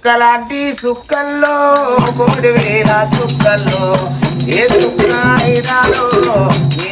చుక్కలాంటి సుక్కల్లో కోడి వేల సుక్కల్లో. ఏ సుక్క అయినాడో నీ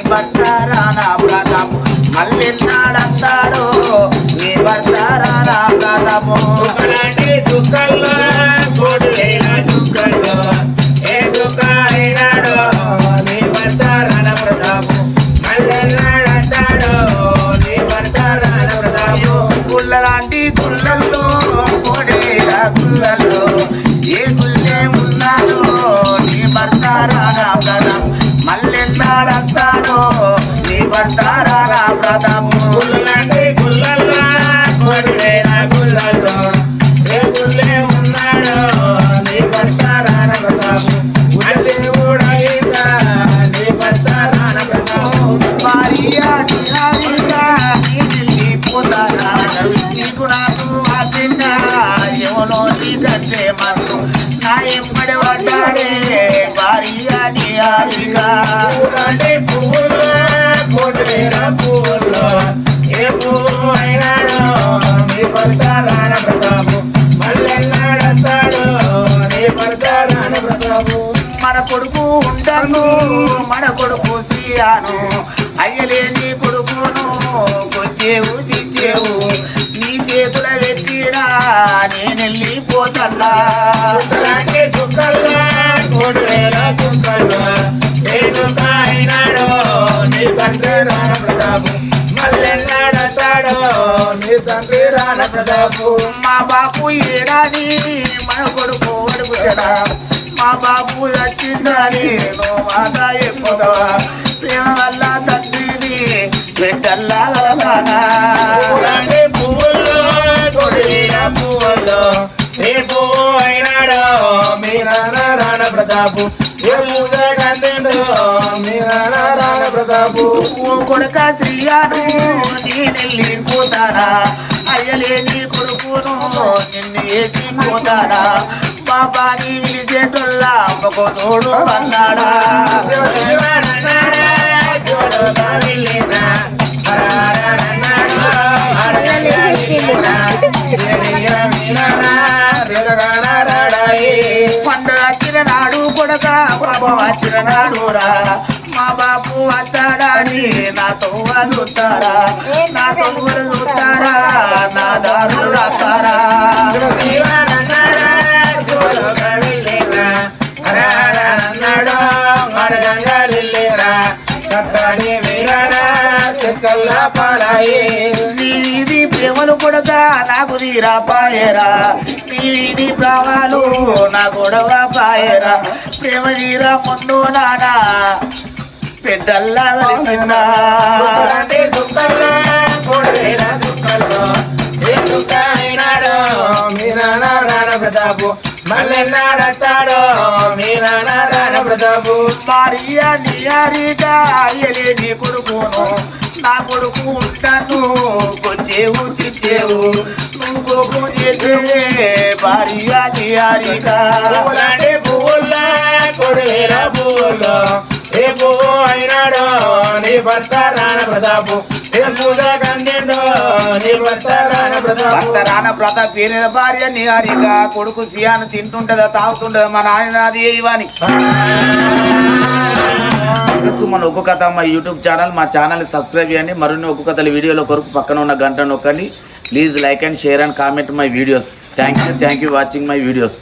నీ భర్త రానా వ్రతము ఏ గుళ్ళే ఉన్నాడో నీ భర్త ప్రతాపు మళ్ళీ నీ భర్త ప్రతాపు నీకు నాకు అతిన్న ఎవరో నీ కంటే నా ఎంబడి పడ్డాడే భార్య పువ్వు నీ మన కొడుకు ఉండను మన కొడుకు శ్రీయాను. అయ్యలేని కొడుకును కొచ్చేవు తీర్చేవు. నీ చేతుల పెట్టినా నేను వెళ్ళిపోతన్నా చుక్కలాంటి చుక్కల్లో కోటివేల తండ్రి రాణ ప్రతాపు మల్లెన్నాడతాడో నీ తండ్రి రాణ ప్రతాపు మా బాపు ఏడాది మన కొడుకు అడుగుతాడా మా బాపు వచ్చిందని నువ్వు మాట ఎక్కువగా ప్రేమ వల్ల తండ్రిని బిడ్డల్లా కలగానా పువ్వుల్లో పువ్వుల్లో ఏ పువ్వు అయినాడో? మీ నాన్న రాణ ప్రతాపు ఏ పూజ కందిండో? మీ నాన్న రాణ ప్రతాపు ఓ కొడుక శ్రీయాను నేనెళ్ళి పోతానా అయ్యలేని కొడుకును నిన్ను వేసి పోతానా బాబాని పిలిచేటోళ్ళ ఒక తోడు అన్నాడా? శివనన్నాడా, శివుడుగా వెళ్ళినా, హరహరనన్నాడా, చిరనాడు రా నాతో చూస్తారా నా తొమ్మిది చూస్తారా నా దారులు రాస్తారా? ప్రేమలు కొడక నాకు తీరా పాయరా నీ వీధి ప్రాణాలు నా గొడవ పాయరా ప్రేమ తీరా ముందు నానా? ప్రతాపు. మల్లెన్నాడతాడో మీ నాన్న రాణ ప్రతాపు భార్య నియారిగా అయ్యలేని కొడుకును. నా కొడుకు ఉంటాను కొంచెవు తిట్టేవు నువ్వు భార్య నియారిగా భర్త రాణ ప్రతాపు. ప్రతాప్ పేరు భార్య నిహారిక కొడుకు సియాను తింటుంటదా తాగుతుంటదా మా నాయన అది ఇవని. మన ఒక్క కథ మా యూట్యూబ్ ఛానల్ మా ఛానల్ సబ్స్క్రైబ్ చేయండి. మరిన్ని ఒక్కు కథల వీడియోల కొరకు పక్కన ఉన్న గంట నొక్కండి. Please like and share and comment my videos. Thank you thank you watching my videos.